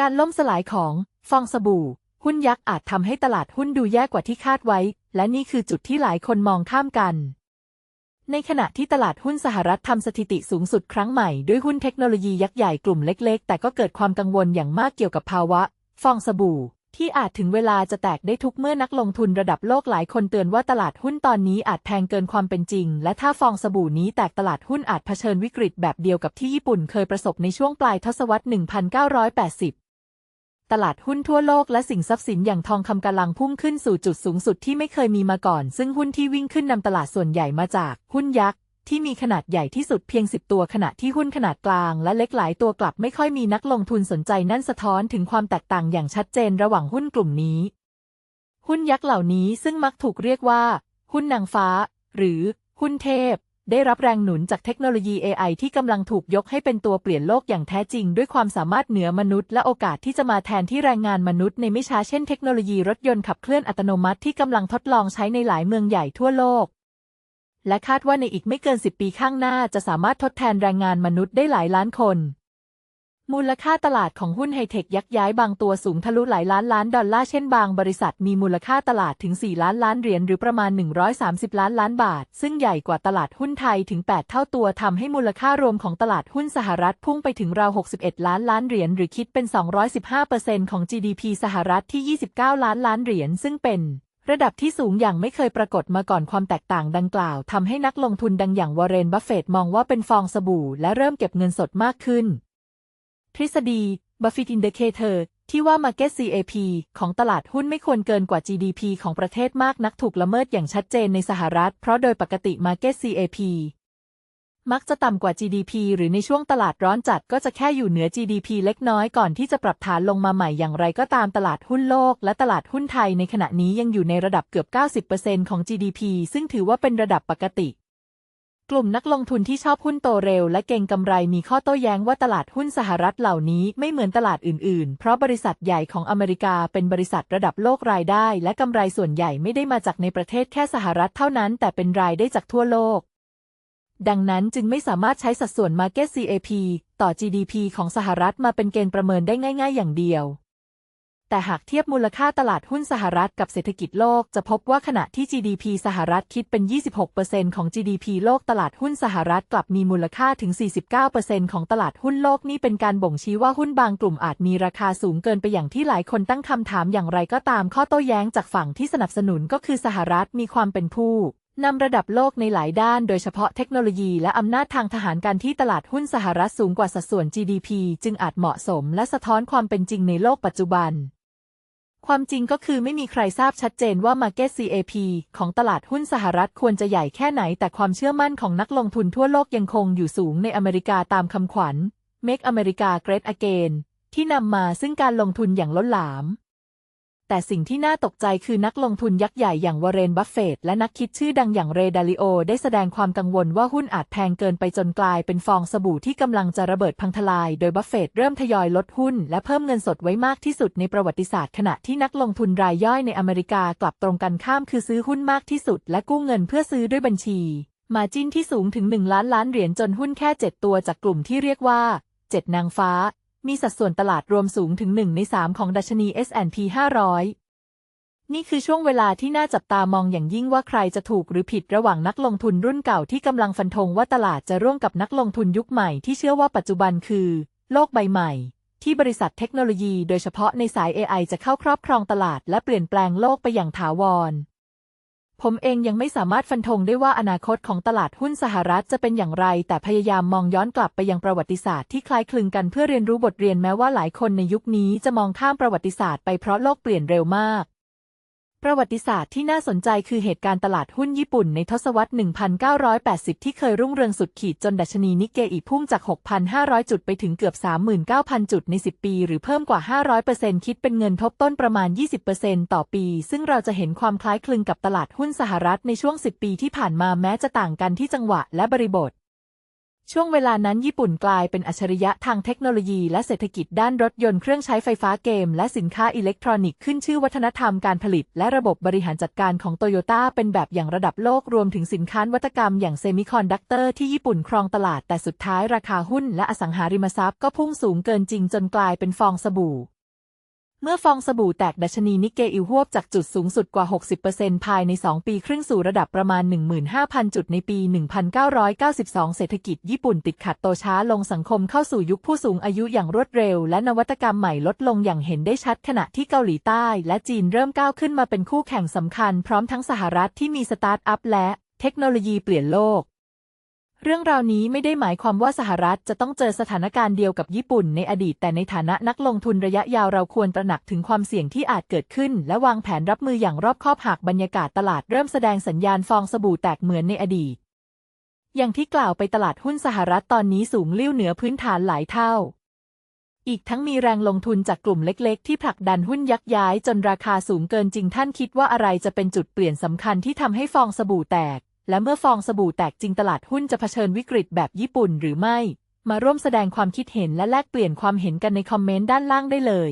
การล่มสลายของฟองสบู่ หุ้นยักษ์อาจทำให้ตลาดหุ้นดูแย่กว่าที่คาดไว้ และนี่คือจุดที่หลายคนมองข้ามกัน ในขณะที่ตลาดหุ้นสหรัฐทำสถิติสูงสุดครั้งใหม่ด้วยหุ้นเทคโนโลยียักษ์ใหญ่กลุ่มเล็กๆ แต่ก็เกิดความกังวลอย่างมากเกี่ยวกับภาวะ ฟองสบู่ ที่อาจถึงเวลาจะแตกได้ทุกเมื่อนักลงทุนระดับโลกหลายคนเตือนว่าตลาดหุ้นตอนนี้อาจแพงเกินความเป็นจริง และถ้าฟองสบู่นี้แตกตลาดหุ้นอาจเผชิญวิกฤตแบบเดียวกับที่ญี่ปุ่นเคยประสบในช่วงปลายทศวรรษ 1980 ตลาดหุ้นทั่วโลกและสินทรัพย์สินอย่างทองคำกำลังพุ่งขึ้นสู่จุดสูงสุดที่ไม่เคยมีมาก่อน ซึ่งหุ้นที่วิ่งขึ้นนำตลาดส่วนใหญ่มาจากหุ้นยักษ์ที่มีขนาดใหญ่ที่สุดเพียง 10 ตัวขณะที่หุ้นขนาดกลางและเล็กหลายตัวกลับไม่ค่อยมีนักลงทุนสนใจนั่นสะท้อนถึงความแตกต่างอย่างชัดเจนระหว่างหุ้นกลุ่มนี้ หุ้นยักษ์เหล่านี้ซึ่งมักถูกเรียกว่า หุ้นนางฟ้า หรือ หุ้นเทพ ได้รับแรงหนุนจากเทคโนโลยี AI ที่กำลังถูกยกให้เป็นตัวเปลี่ยนโลกอย่างแท้จริง ด้วยความสามารถเหนือมนุษย์ และโอกาสที่จะมาแทนที่แรงงานมนุษย์ในไม่ช้าเช่นเทคโนโลยีรถยนต์ขับเคลื่อนอัตโนมัติที่กำลังทดลองใช้ในหลายเมืองใหญ่ทั่วโลก และคาดว่าในอีกไม่เกิน 10 ปีข้างหน้าจะสามารถทดแทนแรงงานมนุษย์ได้หลายล้านคน มูลค่าตลาดของหุ้นไฮเทคยักย้ายบางตัวสูงทะลุหลายล้านล้านดอลลาร์เช่นบางบริษัทมีมูลค่าตลาดถึง 4 ล้านล้านเหรียญหรือประมาณ 130 ล้านล้านบาท ซึ่งใหญ่กว่าตลาดหุ้นไทยถึง 8 เท่าตัวทำให้มูลค่ารวมของตลาดหุ้นสหรัฐพุ่งไปถึงราว 61 ล้านล้านเหรียญหรือคิดเป็น 215%ของ GDP สหรัฐที่ 29 ล้านล้านเหรียญซึ่งเป็นระดับที่สูงอย่างไม่เคยปรากฏมาก่อนความแตกต่างดังกล่าวทำให้นักลงทุนดังอย่างวอร์เรนบัฟเฟตต์มองว่าเป็นฟองสบู่และเริ่มเก็บเงินสดมากขึ้น ฤษฎี Buffett Indicator ที่ว่า Market CAP ของตลาดหุ้นไม่ควรเกินกว่า GDP ของประเทศมากนักถูกละเมิดอย่างชัดเจนในสหรัฐ เพราะโดยปกติ Market CAP มักจะต่ำกว่า GDP หรือในช่วงตลาดร้อนจัดก็จะแค่อยู่เหนือ GDP เล็กน้อยก่อนที่จะปรับฐานลงมาใหม่อย่างไรก็ตามตลาดหุ้นโลก และตลาดหุ้นไทยในขณะนี้ยังอยู่ในระดับเกือบ 90%ของ GDP ซึ่งถือว่าเป็นระดับปกติ กลุ่มนักลงทุนที่ชอบหุ้นโตเร็วและเก่งกำไรมีข้อโต้แย้งว่าตลาดหุ้นสหรัฐเหล่านี้ไม่เหมือนตลาดอื่นๆ เพราะบริษัทใหญ่ของอเมริกาเป็นบริษัทระดับโลกรายได้ และกำไรส่วนใหญ่ไม่ได้มาจากในประเทศแค่สหรัฐเท่านั้น แต่เป็นรายได้จากทั่วโลก ดังนั้นจึงไม่สามารถใช้สัดส่วน Market CAP ต่อ GDP ของสหรัฐมาเป็นเกณฑ์ประเมินได้ง่าย ๆ อย่างเดียว แต่หากเทียบมูลค่าตลาดหุ้นสหรัฐกับเศรษฐกิจโลก จะพบว่าขณะที่ GDP สหรัฐคิดเป็น 26%ของ GDP โลกตลาดหุ้นสหรัฐกลับมีมูลค่าถึง 49%ของตลาดหุ้นโลกนี่เป็นการบ่งชี้ว่าหุ้นบางกลุ่มอาจมีราคาสูงเกินไปอย่างที่หลายคนตั้งคำถามอย่างไรก็ตามข้อโต้แย้งจากฝั่งที่สนับสนุนก็คือสหรัฐมีความเป็นผู้นำระดับโลกในหลายด้านโดยเฉพาะเทคโนโลยีและอำนาจทางทหารการที่ตลาดหุ้นสหรัฐสูงกว่าสัดส่วน GDP จึงอาจเหมาะสมและสะท้อนความเป็นจริงในโลกปัจจุบัน ความจริงก็คือไม่มีใครทราบชัดเจนว่า Market CAP ของตลาดหุ้นสหรัฐควรจะใหญ่แค่ไหน แต่ความเชื่อมั่นของนักลงทุนทั่วโลกยังคงอยู่สูงในอเมริกาตามคำขวัญ Make America Great Again ที่นำมาซึ่งการลงทุนอย่างล้นหลาม แต่สิ่งที่น่าตกใจคือนักลงทุนยักษ์ใหญ่อย่างวอร์เรนบัฟเฟตต์และนักคิดชื่อดังอย่างเรดาลิโอ ได้แสดงความกังวลว่าหุ้นอาจแพงเกินไปจนกลายเป็นฟองสบู่ที่กำลังจะระเบิดพังทลาย โดยบัฟเฟตต์เริ่มทยอยลดหุ้นและเพิ่มเงินสดไว้มากที่สุดในประวัติศาสตร์ขณะที่นักลงทุนรายย่อยในอเมริกากลับตรงกันข้ามคือซื้อหุ้นมากที่สุด และกู้เงินเพื่อซื้อด้วยบัญชี มาจิ้นที่สูงถึง 1 ล้านล้านเหรียญจนหุ้นแค่ 7 ตัวจากกลุ่มที่เรียกว่า 7 นางฟ้า มีสัดส่วนตลาดรวมสูงถึง1ใน3ของดัชนี S&P 500 นี่คือช่วงเวลาที่น่าจับตามองอย่างยิ่งว่าใครจะถูกหรือผิดระหว่างนักลงทุนรุ่นเก่าที่กำลังฟันธงว่าตลาดจะร่วมกับนักลงทุนยุคใหม่ที่เชื่อว่าปัจจุบันคือ โลกใบใหม่ ที่บริษัทเทคโนโลยีโดยเฉพาะในสาย AI จะเข้าครอบครองตลาดและเปลี่ยนแปลงโลกไปอย่างถาวร ผมเองยังไม่สามารถฟันธงได้ว่าอนาคตของตลาดหุ้นสหรัฐจะเป็นอย่างไร แต่พยายามมองย้อนกลับไปยังประวัติศาสตร์ที่คล้ายคลึงกันเพื่อเรียนรู้บทเรียนแม้ว่าหลายคนในยุคนี้จะมองข้ามประวัติศาสตร์ไปเพราะโลกเปลี่ยนเร็วมาก ประวัติศาสตร์ที่น่าสนใจคือเหตุการณ์ตลาดหุ้นญี่ปุ่นในทศวรรษ 1980 ที่เคยรุ่งเรืองสุดขีดจนดัชนีนิกเกอิพุ่งจาก 6,500 จุดไปถึงเกือบ 39,000 จุดใน 10 ปี หรือเพิ่มกว่า 500%คิดเป็นเงินทบต้นประมาณ 20%ต่อปี ซึ่งเราจะเห็นความคล้ายคลึงกับตลาดหุ้นสหรัฐในช่วง 10 ปีที่ผ่านมาแม้จะต่างกันที่จังหวะและบริบท ช่วงเวลานั้นญี่ปุ่นกลายเป็นอัจฉริยะทางเทคโนโลยีและเศรษฐกิจด้านรถยนต์เครื่องใช้ไฟฟ้าเกม และสินค้าอิเล็กทรอนิกส์ขึ้นชื่อวัฒนธรรมการผลิต และระบบบริหารจัดการของโตโยต้าเป็นแบบอย่างระดับโลกรวมถึงสินค้าวัตกรรมอย่างเซมิคอนดักเตอร์ที่ญี่ปุ่นครองตลาดแต่สุดท้ายราคาหุ้นและอสังหาริมทรัพย์ก็พุ่งสูงเกินจริงจนกลายเป็นฟองสบู่ เมื่อฟองสบู่แตกดัชนีนิกเกอิวหวบจากจุดสูงสุดกว่า 60%ภายใน 2 ปีครึ่งสู่ระดับประมาณ 15,000 จุดในปี 1992 เศรษฐกิจญี่ปุ่นติดขัดโตช้าลงสังคมเข้าสู่ยุคผู้สูงอายุอย่างรวดเร็ว และนวัตกรรมใหม่ลดลงอย่างเห็นได้ชัดขณะที่เกาหลีใต้ และจีนเริ่มก้าวขึ้นมาเป็นคู่แข่งสำคัญ พร้อมทั้งสหรัฐที่มีสตาร์ทอัพและเทคโนโลยีเปลี่ยนโลก เรื่องราวนี้ไม่ได้หมายความว่าสหรัฐจะต้องเจอสถานการณ์เดียวกับญี่ปุ่นในอดีต แต่ในฐานะนักลงทุนระยะยาวเราควรตระหนักถึงความเสี่ยงที่อาจเกิดขึ้น และวางแผนรับมืออย่างรอบคอบหากบรรยากาศตลาดเริ่มแสดงสัญญาณฟองสบู่แตกเหมือนในอดีต อย่างที่กล่าวไปตลาดหุ้นสหรัฐตอนนี้สูงลิ่วเหนือพื้นฐานหลายเท่า อีกทั้งมีแรงลงทุนจากกลุ่มเล็ก ๆ ที่ผลักดันหุ้นยักย้าย จนราคาสูงเกินจริงท่านคิดว่าอะไรจะเป็นจุดเปลี่ยนสำคัญที่ทำให้ฟองสบู่แตก และเมื่อฟองสบู่แตกจริงตลาดหุ้นจะเผชิญวิกฤตแบบญี่ปุ่นหรือไม่ มาร่วมแสดงความคิดเห็นและแลกเปลี่ยนความเห็นกันในคอมเมนต์ด้านล่างได้เลย